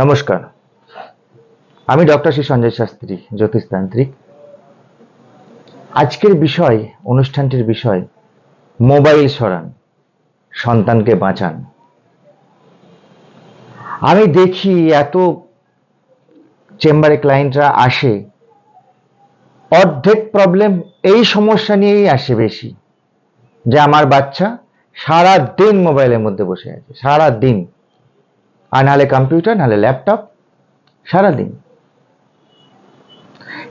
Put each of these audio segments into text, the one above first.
নমস্কার। আমি ডক্টর শ্রী সঞ্জয় শাস্ত্রী, জ্যোতিষতান্ত্রিক। আজকের বিষয়, অনুষ্ঠানটির বিষয়, মোবাইল সরান, সন্তানকে বাঁচান। আমি দেখি এত চেম্বারে ক্লায়েন্টরা আসে, অর্ধেক প্রবলেম এই সমস্যা নিয়েই আসে বেশি, যে আমার বাচ্চা সারা দিন মোবাইলের মধ্যে বসে আছে সারা দিন আর নাহলে কম্পিউটার নাহলে ল্যাপটপ সারাদিন।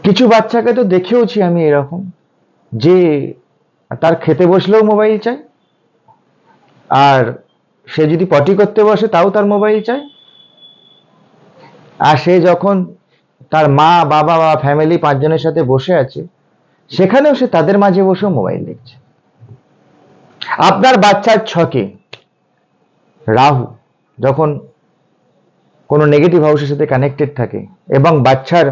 কিছু বাচ্চাকে তো দেখেওছি আমি এরকম, যে তার খেতে বসলেও মোবাইল চাই আর সে যদি পটি করতে বসে তাও তার মোবাইল চাই আর সে যখন তার মা, বাবা বা ফ্যামিলি পাঁচজনের সাথে বসে আছে, সেখানেও সে তাদের মাঝে বসেও মোবাইল দেখছে। আপনার বাচ্চার ছকে রাহু যখন কোনো নেগেটিভ হাউসের সাথে কানেক্টেড থাকে এবং বাচ্চার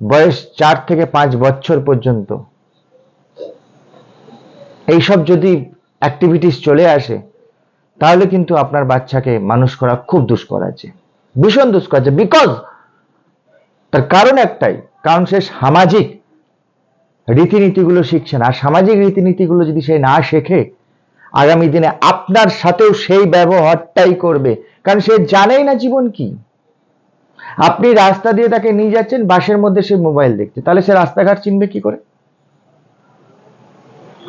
বয়স চার থেকে পাঁচ বছর পর্যন্ত। এইসব যদি অ্যাক্টিভিটিস চলে আসে, তাহলে কিন্তু আপনার বাচ্চাকে মানুষ করা খুব দুষ্কর আছে। ভীষণ দুষ্কর আছে বিকজ তার কারণ একটাই, কারণ সে সামাজিক রীতিনীতিগুলো শিখছে না। আর সামাজিক রীতিনীতিগুলো যদি সে না শেখে আগামী দিনে আপনার সাথেও সেই ব্যবহারটাই করবে। কারণ সে জানেই না জীবন কি। আপনি রাস্তা দিয়ে তাকে নিয়ে যাচ্ছেন বাসের মধ্যে সে মোবাইল দেখছে। তাহলে সে রাস্তাঘাট চিনবে কি করে?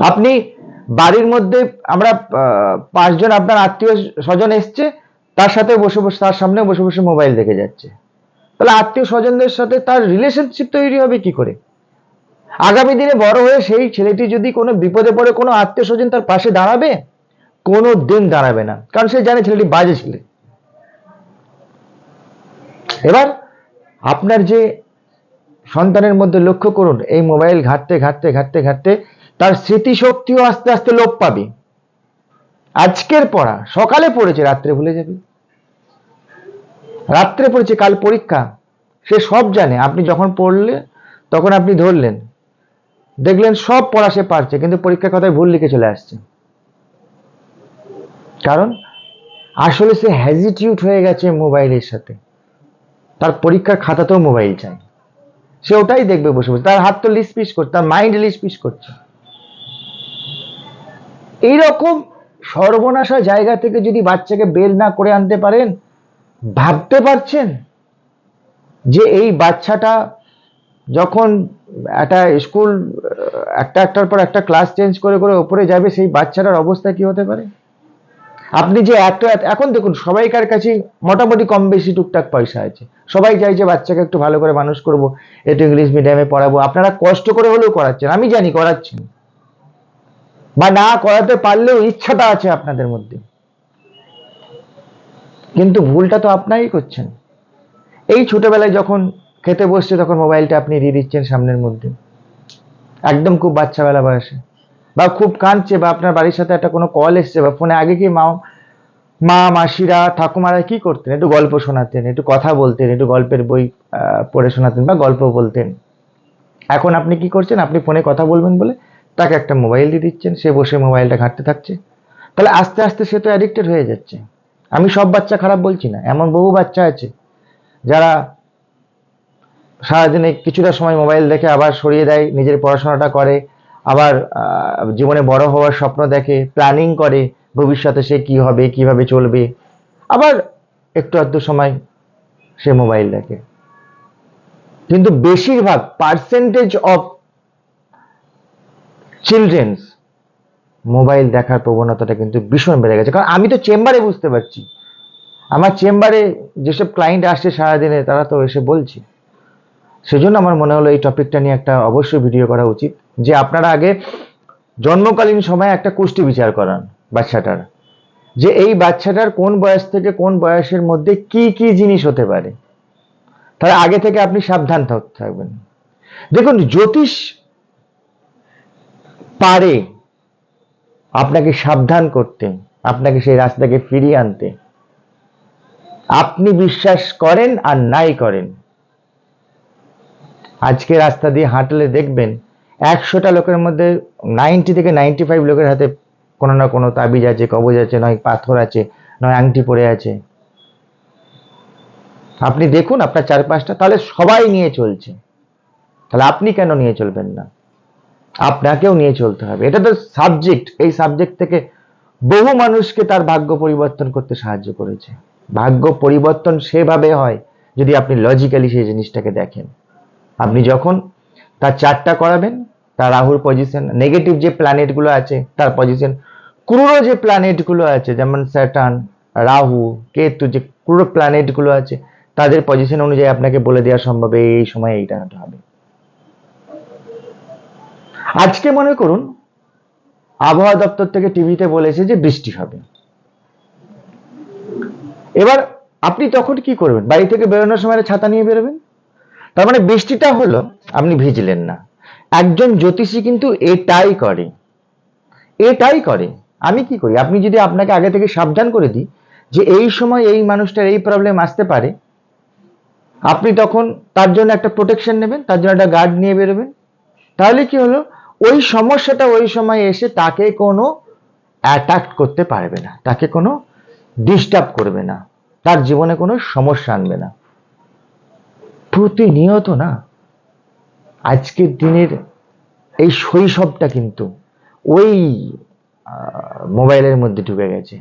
আপনি বাড়ির মধ্যে আমরা পাঁচজন আপনার আত্মীয় স্বজন এসছে, তার সাথে বসে বসে, তার সামনে বসে বসে মোবাইল দেখে যাচ্ছে। তাহলে আত্মীয় স্বজনদের সাথে তার রিলেশনশিপ তৈরি হবে কি করে? আগামী দিনে বড় হয়ে সেই ছেলেটি যদি কোনো বিপদে পড়ে, কোনো আত্মীয় স্বজন তার পাশে দাঁড়াবে, কোনো দিন দাঁড়াবে না। কারণ সে জানে ছেলেটি বাজে ছেলে। এবার আপনার যে সন্তানের মধ্যে লক্ষ্য করুন, এই মোবাইল ঘাটতে ঘাটতে ঘাটতে ঘাটতে তার স্মৃতিশক্তিও আস্তে আস্তে লোপ পাবে। আজকের পড়া, সকালে পড়েছে, রাত্রে ভুলে যাবে। রাত্রে পড়েছে, কাল পরীক্ষা, সে সব জানে। আপনি যখন পড়লে, তখন আপনি ধরলেন দেখলেন সব পড়া সে পারছে, কিন্তু পরীক্ষার কথায় ভুল লিখে চলে আসছে। কারণ আসলে সে হ্যাজিটিউট হয়ে গেছে মোবাইলের সাথে। তার পরীক্ষার খাতাতেও মোবাইল চাই। সে ওটাই দেখবে বসে বসে। তার হাত তো লিস পিস করছে, তার মাইন্ড লিস পিস করছে। এইরকম সর্বনাশা জায়গা থেকে যদি বাচ্চাকে বের না করে আনতে পারেন, ভাবতে পারছেন যে এই বাচ্চাটা যখন একটা স্কুল, একটা একটার পর একটা ক্লাস চেঞ্জ করে করে ওপরে যাবে, সেই বাচ্চাটার অবস্থা কি হতে পারে? আপনি যে এত, এখন দেখুন, সবাইকার কাছে মোটামুটি কম বেশি টুকটাক পয়সা আছে। সবাই চাই যে বাচ্চাকে একটু ভালো করে মানুষ করব, একটু ইংলিশ মিডিয়ামে পড়াবো। আপনারা কষ্ট করে হলেও করাচ্ছেন, আমি জানি করাচ্ছেন। বা না করাতে পারলেও ইচ্ছাটা আছে আপনাদের মধ্যে। কিন্তু ভুলটা তো আপনারই করছেন। এই ছোটবেলায় যখন খেতে বসছে তখন মোবাইলটা আপনি দিয়ে দিচ্ছেন সামনের মধ্যে। একদম খুব বাচ্চাবেলা বয়সে। বা খুব কাঁদছে বা আপনার বাড়ির সাথে একটা কোনো কল এসছে বা ফোনে আগে কি মা মা, মাসিরা, ঠাকুমারা কি করতেন? একটু গল্প শোনাতেন, একটু কথা বলতেন, একটু গল্পের বই পড়ে শোনাতেন বা গল্প বলতেন। এখন আপনি কি করছেন? আপনি ফোনে কথা বলবেন বলে তাকে একটা মোবাইল দিয়ে দিচ্ছেন, সে বসে মোবাইলটা ঘাঁটতে থাকছে। তাহলে আস্তে আস্তে সে তো অ্যাডিক্টেড হয়ে যাচ্ছে। আমি সব বাচ্চা খারাপ বলছি না, এমন বহু বাচ্চা আছে যারা সারাদিনে কিছুটা সময় মোবাইল দেখে আবার সরিয়ে দেয়, নিজের পড়াশোনাটা করে, আবার জীবনে বড় হওয়ার স্বপ্ন দেখে প্ল্যানিং করে ভবিষ্যতে সে কি হবে, কীভাবে চলবে। আবার একটু আধটু সময় সে মোবাইল দেখে। কিন্তু বেশিরভাগ পার্সেন্টেজ অফ চিলড্রেন্স মোবাইল দেখার প্রবণতাটা কিন্তু ভীষণ বেড়ে গেছে। কারণ আমি তো চেম্বারে বুঝতে পারছি। আমার চেম্বারে যেসব ক্লায়েন্ট আসছে সারাদিনে, তারা তো এসে বলছে। সেজন্য আমার মনে হলো এই টপিকটা নিয়ে একটা অবশ্যই ভিডিও করা উচিত, যে আপনারা আগে জন্মকালীন সময়ে একটা কুষ্টি বিচার করান বাচ্চাটার, যে এই বাচ্চাটার কোন বয়স থেকে কোন বয়সের মধ্যে কি কি জিনিস হতে পারে। তাহলে আগে থেকে আপনি সাবধান থাক- থাকবেন। দেখুন, জ্যোতিষ পারে আপনাকে সাবধান করতে, আপনাকে সেই রাস্তাকে ফিরিয়ে আনতে। আপনি বিশ্বাস করেন আর নাই করেন। আজকে রাস্তা দিয়ে হাঁটলে দেখবেন একশোটা লোকের মধ্যে নাইনটি থেকে নাইনটি ফাইভ লোকের হাতে কোনো না কোনো তাবিজ আছে, কবজ আছে, নয় পাথর আছে, নয় আংটি পড়ে আছে। আপনি দেখুন আপনার চারপাশটা, তাহলে সবাই নিয়ে চলছে। তাহলে আপনি কেন নিয়ে চলবেন না? আপনাকেও নিয়ে চলতে হবে। এটা তো সাবজেক্ট এই সাবজেক্ট থেকে বহু মানুষকে তার ভাগ্য পরিবর্তন করতে সাহায্য করেছে। ভাগ্য পরিবর্তন সেভাবে হয় যদি আপনি লজিক্যালি সেই জিনিসটাকে দেখেন। আপনি যখন তার চারটা করাবেন, তার রাহুর পজিশন নেগেটিভ যে প্ল্যানেটগুলো আছে, তার পজিশন ক্রুরো যে প্ল্যানেটগুলো আছে, যেমন স্যাটার্ন রাহু, কেতু, যে ক্রুরো প্ল্যানেটগুলো আছে, তাদের পজিশন অনুযায়ী আপনাকে বলে দেওয়া সম্ভব, এই সময় এইটা হবে। আজকে মনে করুন, আবহাওয়া দপ্তর থেকে টিভিতে বলেছে যে বৃষ্টি হবে। এবার আপনি তখন কি করবেন? বাড়ি থেকে বেরোনোর সময় ছাতা নিয়ে বেরোবেন? তার মানে বৃষ্টিটা হলো, আপনি ভিজলেন না। একজন জ্যোতিষী কিন্তু এটাই করে। এটাই করে। আমি কি করি? আপনি যদি আপনাকে আগে থেকে সাবধান করে দিই যে এই সময় এই মানুষটার এই প্রবলেম আসতে পারে, আপনি তখন তার জন্য একটা প্রোটেকশন নেবেন, তার জন্য একটা গার্ড নিয়ে বেরোবেন। তাহলে কি হলো? ওই সমস্যাটা ওই সময় এসে তাকে কোনো অ্যাটাক করতে পারবে না, তাকে কোনো ডিস্টার্ব করবে না। তার জীবনে কোনো সমস্যা আনবে না। প্রতিনিয়ত না, আজকের দিনের এই শৈশবটা কিন্তু ওই মোবাইলের মধ্যে ঢুকে গেছে।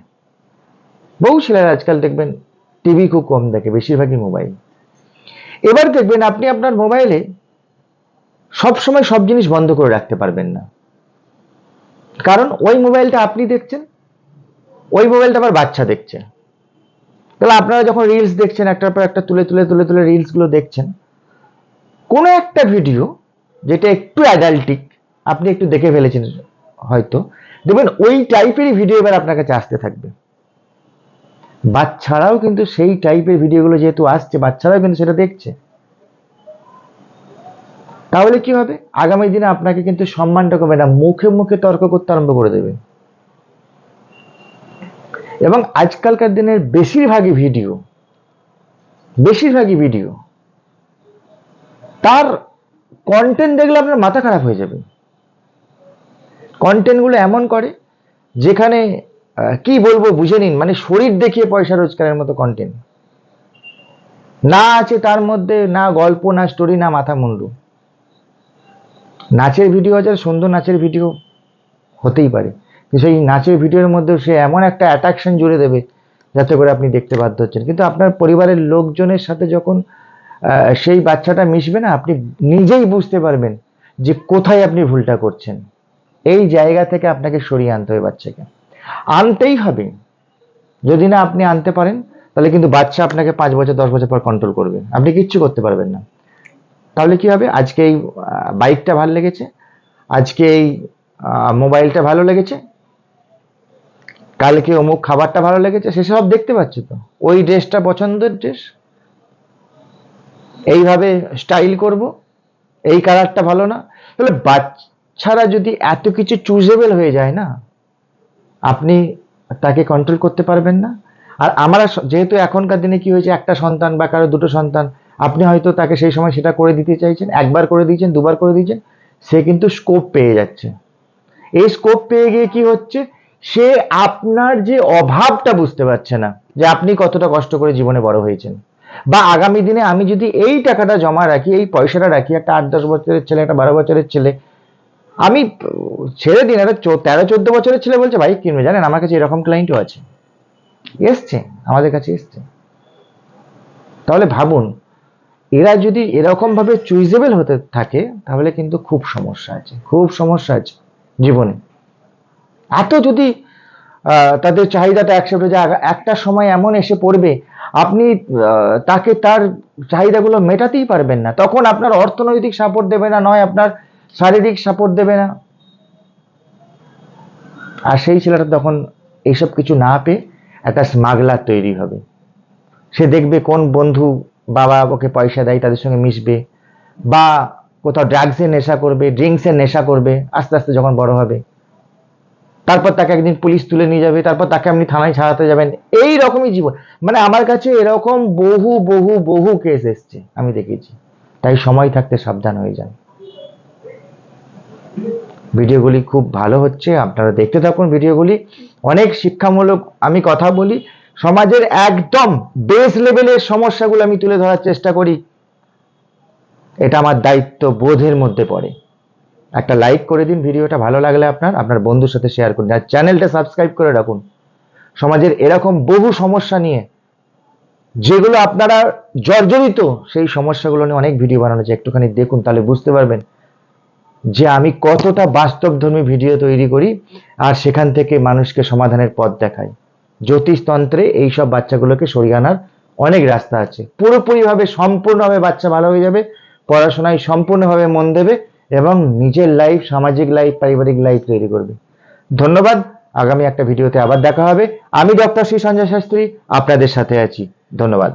বহু ছেলেরা আজকাল দেখবেন টিভি খুব কম দেখে, বেশিরভাগই মোবাইল। এবার দেখবেন আপনি আপনার মোবাইলে সব সময় সব জিনিস বন্ধ করে রাখতে পারবেন না। কারণ ওই মোবাইলটা আপনি দেখছেন, ওই মোবাইলটা আবার বাচ্চা দেখছে। তাহলে আপনারা যখন রিলস দেখছেন, একটার পর একটা তুলে তুলে তুলে তুলে রিলসগুলো দেখছেন, কোনো একটা ভিডিও যেটা একটু অ্যাডাল্টিক আপনি একটু দেখে ফেলেছেন হয়তো, দেখবেন ওই টাইপেরই ভিডিও এবার আপনার কাছে আসতে থাকবে। বাচ্চারাও কিন্তু সেই টাইপের ভিডিওগুলো যেহেতু আসছে, বাচ্চারাও কিন্তু সেটা দেখছে। তাহলে কি হবে? আগামী দিনে আপনাকে কিন্তু সম্মানটা কমে না, মুখে মুখে তর্ক করতে আরম্ভ করে দেবে। এবং আজকালকার দিনের বেশিরভাগই ভিডিও বেশিরভাগই ভিডিও, তার কন্টেন্ট দেখলে আপনার মাথা খারাপ হয়ে যাবে। কন্টেন্টগুলো এমন করে যেখানে কি বলব বুঝে নিন মানে শরীর দেখিয়ে পয়সা রোজগারের মতো কন্টেন্ট না আছে তার মধ্যে, না গল্প, না স্টোরি না মাথা মুন্ডু। নাচের ভিডিও আছে, সুন্দর নাচের ভিডিও হতেই পারে। সেই নাচের ভিডিওর মধ্যে সে এমন একটা অ্যাট্রাকশন জুড়ে দেবে, যাতে করে আপনি দেখতে বাধ্য হচ্ছেন। কিন্তু আপনার পরিবারের লোকজনের সাথে যখন সেই বাচ্চাটা মিশবে না, আপনি নিজেই বুঝতে পারবেন যে কোথায় আপনি ভুলটা করছেন। এই জায়গা থেকে আপনাকে সরিয়ে আনতে হবে বাচ্চাকে। আনতেই হবে। যদি না আপনি আনতে পারেন, তাহলে কিন্তু বাচ্চা আপনাকে পাঁচ বছর, দশ বছর পর কন্ট্রোল করবে। আপনি কিচ্ছু করতে পারবেন না। তাহলে কি হবে? আজকে এই বাইকটা ভালো লেগেছে। আজকে এই মোবাইলটা ভালো লেগেছে। কালকে অমুক খাবারটা ভালো লেগেছে সেসব দেখতে পাচ্ছি তো? ওই ড্রেসটা পছন্দের ড্রেস এইভাবে স্টাইল করব? এই কালারটা ভালো না? তাহলে বাচ্চারা যদি এত কিছু চুজেবল হয়ে যায় না, আপনি তাকে কন্ট্রোল করতে পারবেন না? আর আমরা যেহেতু এখনকার দিনে কি হয়েছে, একটা সন্তান বা কারও দুটো সন্তান, আপনি হয়তো তাকে সেই সময় সেটা করে দিতে চাইছেন, একবার করে দিয়েছেন, দুবার করে দিয়েছেন, সে কিন্তু স্কোপ পেয়ে যাচ্ছে। এই স্কোপ পেয়ে গিয়ে কি হচ্ছে? সে আপনার যে অভাবটা বুঝতে পারছে না, যে আপনি কতটা কষ্ট করে জীবনে বড় হয়েছেন। বা আগামী দিনে আমি যদি এই টাকাটা জমা রাখি, এই পয়সাটা রাখি, একটা আট দশ বছরের ছেলে, একটা বারো বছরের ছেলে, আমি ছেড়ে দিন, একটা তেরো, চোদ্দ বছরের ছেলে বলছে বাইক কিনবে? জানেন, আমার কাছে এরকম ক্লায়েন্টও আছে। এসছে, আমাদের কাছে এসছে। তাহলে ভাবুন, এরা যদি এরকম ভাবে চুইজেবল হতে থাকে, তাহলে কিন্তু খুব সমস্যা আছে, খুব সমস্যা আছে জীবনে। এত যদি তাদের চাহিদাটা অ্যাকসেপ্ট হয়ে যায়, একটা সময় এমন এসে পড়বে, আপনি তাকে তার চাহিদাগুলো মেটাতেই পারবেন না। তখন আপনার অর্থনৈতিক সাপোর্ট দেবে না, নয় আপনার শারীরিক সাপোর্ট দেবে না। আর সেই ছেলেটা তখন এইসব কিছু না পেয়ে একটা স্মাগলার তৈরি হবে। সে দেখবে কোন বন্ধু বাবা ওকে পয়সা দেয়, তাদের সঙ্গে মিশবে, বা কোথাও ড্রাগসের নেশা করবে ড্রিঙ্কসের নেশা করবে, আস্তে আস্তে যখন বড় হবে তারপর তাকে একদিন পুলিশ তুলে নিয়ে যাবে, তারপর তাকে আপনি থানায় ছাড়াতে যাবেন। এই রকমই জীবন। মানে আমার কাছে এরকম বহু বহু বহু কেস এসছে, আমি দেখেছি। তাই সময় থাকতে সাবধান হয়ে যান। ভিডিওগুলি খুব ভালো হচ্ছে, আপনারা দেখতে থাকুন ভিডিওগুলি। অনেক শিক্ষামূলক আমি কথা বলি। সমাজের একদম বেস লেভেলের সমস্যাগুলো আমি তুলে ধরার চেষ্টা করি। এটা আমার দায়িত্ব বোধের মধ্যে পড়ে। একটা লাইক করে দিন, ভিডিওটা ভালো লাগলে আপনার আপনার বন্ধুর সাথে শেয়ার করুন। আর চ্যানেলটা সাবস্ক্রাইব করে রাখুন। সমাজের এরকম বহু সমস্যা নিয়ে, যেগুলো আপনারা জর্জরিত, সেই সমস্যাগুলো নিয়ে অনেক ভিডিও বানানো হয়েছে একটুখানি দেখুন, তাহলে বুঝতে পারবেন যে আমি কতটা বাস্তবধর্মী ভিডিও তৈরি করি আর সেখান থেকে মানুষকে সমাধানের পথ দেখাই। জ্যোতিষতন্ত্রে এইসব বাচ্চাগুলোকে সরিয়ে আনার অনেক রাস্তা আছে। পুরোপুরিভাবে সম্পূর্ণভাবে বাচ্চা ভালো হয়ে যাবে, পড়াশোনায় সম্পূর্ণভাবে মন দেবে এবং নিজের লাইফ সামাজিক লাইফ পারিবারিক লাইফ তৈরি করবে। ধন্যবাদ। আগামী একটা ভিডিওতে আবার দেখা হবে। আমি ডক্টর শ্রী সঞ্জয় শাস্ত্রী, আপনাদের সাথে আছি। ধন্যবাদ।